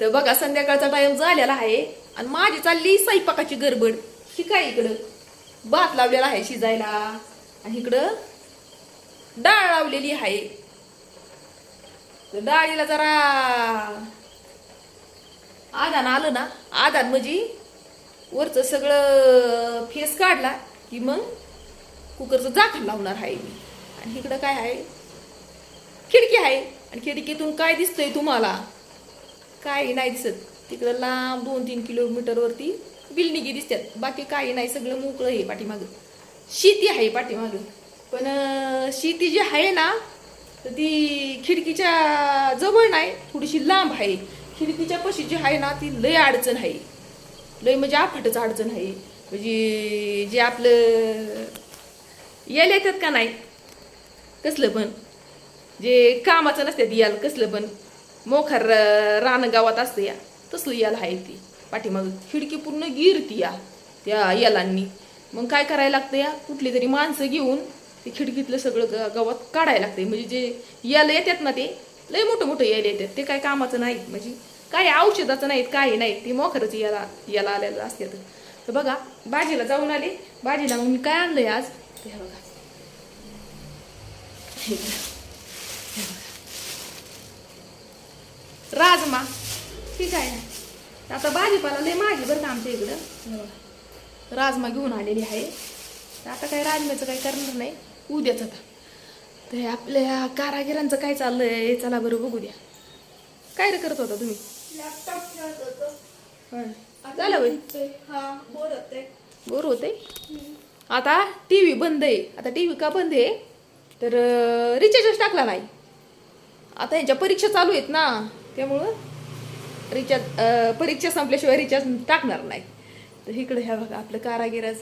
तर बघा संध्याकाळचा टाइम झालेला आहे आणि माझी चालली स्वयंपाकाची गडबड. ही काय इकडं? भात लावलेला आहे शिजायला. आणि इकडं डाळ लावलेली आहे. तर डाळीला जरा आदान आलं ना आदान म्हणजे वरचं सगळं फेस काढला की मग कुकरचं झाकण लावणार आहे मी. आणि इकडं काय आहे? खिडकी आहे. आणि खिडकीतून काय दिसतंय तुम्हाला? काही नाही दिसत. तिकडं लांब दोन तीन किलोमीटरवरती बिल्डिंगी दिसतात. बाकी काही नाही सगळं मोकळं आहे पाठीमागं. शेती आहे पाठीमागं. पण शेती जी आहे ना तर ती खिडकीच्या जवळ नाही थोडीशी लांब आहे. खिडकीच्या पशी जी आहे ना ती लय अडचण आहे. लय म्हणजे आफाटच अडचण आहे. म्हणजे जे आपलं यायला येतात का नाही? कसलं पण. जे कामाचं नसतात याल कसलं पण. मोखर रान गावात असतं या. तसलं याला आहे ती. पाठीमाग खिडकी पूर्ण गिरती या त्या यालांनी. मग काय करायला लागतं या? कुठली तरी माणसं घेऊन ते खिडकीतलं सगळं ग- गावात काढायला लागते म्हणजे जे याला येतात ना ते लय मोठं मोठं यायला येतात. ते काय कामाचं नाही म्हणजे काय औषधाचं नाहीत काही नाही ते मोखरच याला याला आलेलं असतात तर बघा बाजीला जाऊन आले. बाजीला मग मी काय आणलंय आज? ते बघा बघा. राजमा ठीक आहे. आता भाजीपाला लय माझी बरं का आमच्या इकडं. राजमा घेऊन आलेली आहे. तर आता काय राजम्याचं काही करणार नाही. उद्याच आता. तर आपल्या कारागिरांचं काय चाललंय चला बरं बघू द्या. काय रे करत होता तुम्ही. झालं बाई हा बोर होते बोर होते आता टी व्ही बंद आहे. आता टी व्ही का बंद आहे? तर रिचार्जच टाकला नाही. आता यांच्या परीक्षा चालू आहेत ना. त्यामुळं रिचार्ज परीक्षा संपल्याशिवाय रिचार्ज टाकणार नाही. तर इकडे ह्या बघा आपलं कारागिराज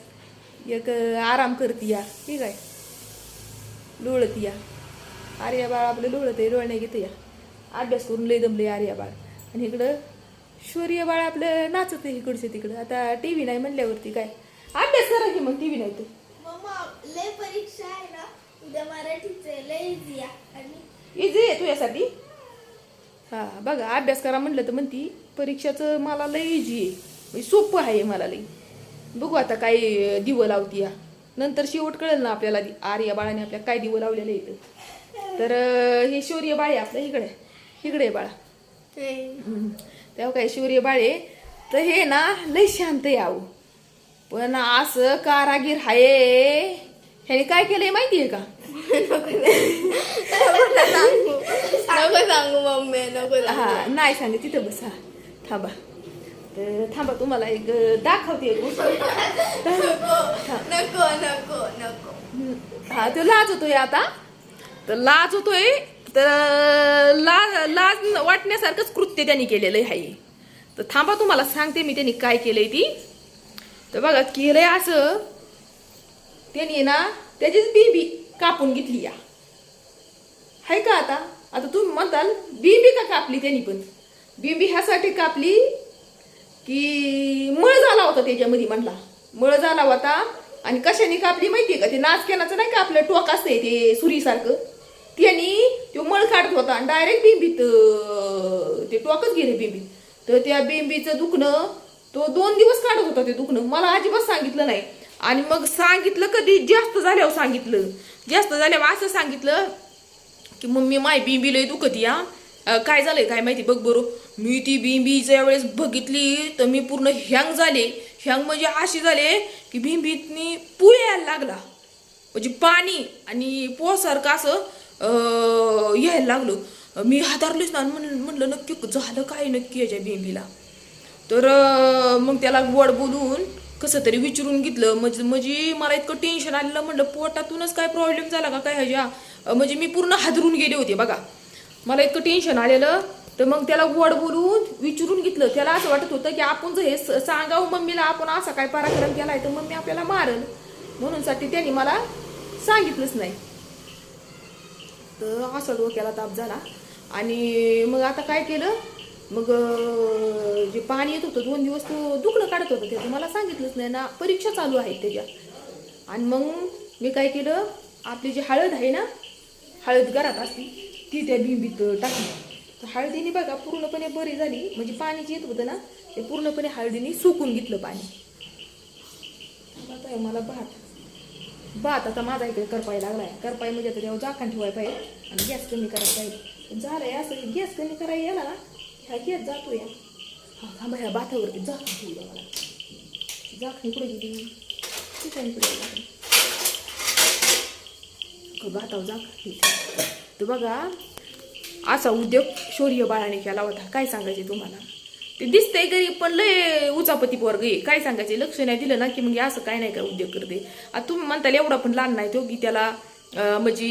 एक आराम करते या. ठीक आहे? लोळत या. आर्या बाळ आपलं लोळत आहे लोळण्या घेते या. अभ्यास करून लय दमले आर्या बाळ आणि इकडं शौर्य बाळ आपलं नाचत आहे इकडचं तिकडं. आता टी व्ही नाही म्हणल्यावरती काय? अभ्यास करा की मग टी व्ही नाही तर. लय परीक्षा आहे ना. उद्या मराठीचे लय इझी आणि इझी आहे तुझ्यासाठी? हा बघा अभ्यास करा म्हणलं तर म्हणती परीक्षाचं मला लय इझी आहे. म्हणजे सोपं आहे मला लई. बघू आता काय दिवं लावती या. नंतर शेवट कळेल ना आपल्याला आर्या बाळाने आपल्या काय दिवं लावलेलं इथं. तर हे शौर्य बाळ आहे आपलं इकडे. इकडे आहे बाळा. तेव्हा काय शौर्य बाळे तर हे ना लय शांत यावं पण असं कारागीर हाये. ह्याने काय केलंय माहितीये का नको सांगू मम्मी नको हा नाही सांगे तिथं बस. हा थांबा. तर थांबा तुम्हाला एक दाखवते. एक गोष्ट. नको नको नको. हा तो लाज होतोय आता. तर लाज होतोय. तर लाज लाज वाटण्यासारखंच कृत्य त्यांनी केलेलं आहे. तर थांबा तुम्हाला सांगते मी त्यांनी काय केलंय ती. तर बघा केलंय असं. त्यांनी ना त्याचीच बिबी कापून घेतली या. हाय का आता? आता तुम्ही म्हणताल बिंबी का कापली त्यांनी पण? बिंबी ह्यासाठी कापली की मळ झाला होता त्याच्यामध्ये म्हणला. मळ झाला होता आणि कशाने कापली माहितीये का? ते नाचक्यानाचं नाही का आपलं टोक असतंय ते सुरीसारखं? त्यांनी तो मळ काढत होता आणि डायरेक्ट बिंबीत ते टोकच गेले बिंबीत. तर त्या बिंबीचं दुखणं तो दोन दिवस काढत होता ते दुखणं. मला अजिबात सांगितलं नाही. आणि मग सांगितलं कधी? जास्त झाल्यावर सांगितलं. जास्त झाल्यावर असं सांगितलं की मम्मी माय बिंबी लय दुखत या काय झालंय काय माहिती बघ बरं. मी ती बिंबी ज्या वेळेस बघितली तर मी पूर्ण हँग झाले. हँग म्हणजे अशी झाले की बिंबीतनी पुळे यायला लागला. म्हणजे पाणी आणि पोसारखं असं यायला लागलो. मी हातारलीच ना म्हण म्हणलं नक्की झालं काय नक्की याच्या बिंबीला. तर मग त्याला वड बोलून कसं तरी विचारून घेतलं. म्हणजे म्हणजे मला इतकं टेन्शन आलेलं. म्हणलं पोटातूनच काय प्रॉब्लेम झाला का काय ह्याच्या? म्हणजे मी पूर्ण हादरून गेले होते बघा. मला इतकं टेन्शन आलेलं. तर मग त्याला गोड बोलून विचारून घेतलं. त्याला असं वाटत होतं की आपण जर हे स- सांगावं मम्मीला आपण असा काय पराक्रम केलाय तर मम्मी आपल्याला मारल. म्हणूनसाठी त्याने त्यांनी मला सांगितलंच नाही. तर असा डोक्याला ताप झाला. आणि मग आता काय केलं? मग जे पाणी येत होतं दोन दिवस तो दुखणं काढत होतं. त्याचं मला सांगितलंच नाही ना परीक्षा चालू आहेत त्याच्या. आणि मग मी काय केलं आपली जी हळद आहे ना हळद घरात असती ती त्या बिंबीत टाकली. तर हळदीने बघा पूर्णपणे बरी झाली. म्हणजे पाणी जे येत होतं ना ते पूर्णपणे हळदीने सुकून घेतलं पाणी. आता मला भात. भात आता माझा इकडे करपाय लागलाय. करपाय म्हणजे आता त्यावर झाकण ठेवायला पाहिजे आणि गॅस कमी करायला पाहिजे. झालं झालंय असं गॅस कमी करायला याला ना ह्या गॅस जातो या हा थांबा ह्या बाथावरती झाकण ठेवलं मला झाकण कुठे गेली ठीक आहे कुठे झाकण भातावर झाकण तर बघा असा उद्योग शौर्य बाळाने केला होता काय सांगायचे तुम्हाला ते दिसतंय गरीब पण लय उचापती पोरग आहे काय सांगायचे लक्ष नाही दिलं ना की मग असं काय नाही का उद्योग करते आता तुम्ही म्हणताल एवढा पण लहान नाही तो की त्याला म्हणजे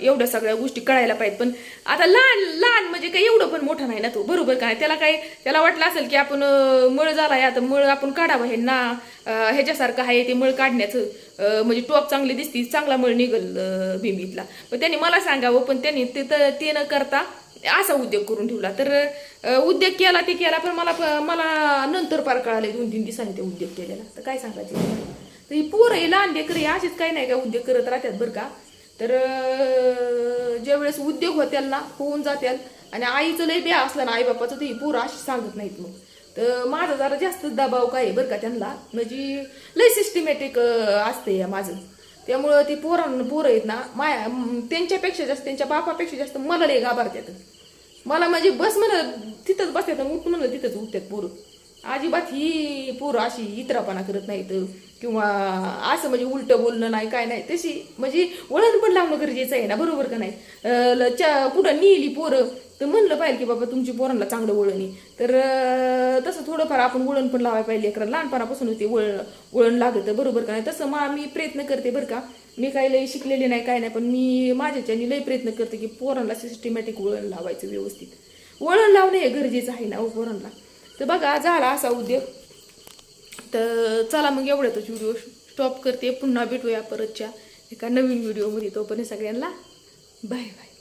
एवढ्या सगळ्या गोष्टी कळायला पाहिजेत. पण आता लहान लहान म्हणजे काही एवढं पण मोठा नाही ना तो. बरोबर काय त्याला काय त्याला वाटलं असेल की आपण मळ मळ झालाय आता मळ आपण काढावं हे ना. ह्याच्यासारखं आहे ते मळ काढण्याचं. म्हणजे टॉप चांगली दिसती चांगला मळ निघल अं, बिंबीतला पण त्यांनी मला सांगावं पण त्यांनी ते तर ते न करता असा उद्योग करून ठेवला. तर उद्योग केला ते केला पण मला मला नंतर पार कळाले दोन तीन दिवसांनी ते उद्योग केलेला. तर काय सांगायचं? तर ही पोरं ही लहान लेकरं ही अशीच काही नाही का उद्योग करत राहतात बरं का? तर ज्यावेळेस उद्योग होत्याल ना होऊन जात्याल. आणि आईचं लय ब्या असलं ना आई बापाचं तर ही पोरं अशी सांगत नाहीत मग. तर माझा जरा जास्त दबाव काय आहे बरं का त्यांना? म्हणजे लय सिस्टमॅटिक असते या माझं. त्यामुळं ती पोरांना पोरं आहेत ना माया त्यांच्यापेक्षा जास्त त्यांच्या बापापेक्षा जास्त मला लय घाबरतात मला म्हणजे बस म्हणत तिथंच बसतात उठ म्हणलं तिथंच उठतात पोरं. अजिबात ही पोरं अशी इतरापणा करत नाहीत. किंवा असं म्हणजे उलट बोलणं नाही काय नाही. तशी म्हणजे वळण पण लावणं गरजेचं आहे ना बरोबर का नाही? च्या- कुठं नेली पोरं तर म्हणलं पाहिजे की बाबा तुमची पोरांना चांगलं वळण आहे. तर तसं थोडंफार आपण वळण पण लावायला पाहिजे. कारण लहानपणापासून ते वळ वळण लागतं बरोबर का नाही? तसं मा मी प्रयत्न करते बरं का. मी काही लई शिकलेले नाही काय नाही पण मी माझ्याच्यानी लई प्रयत्न करते की पोरांना सिस्टमॅटिक वळण लावायचं व्यवस्थित. वळण लावणं हे गरजेचं आहे ना हो पोरांना. तर बघा झाला असा उद्योग. तर चला मग एवढ्यातच व्हिडिओ स्टॉप करते. पुन्हा भेटूया परतच्या एका नवीन व्हिडिओमध्ये. तोपर्यंत सगळ्यांना बाय बाय.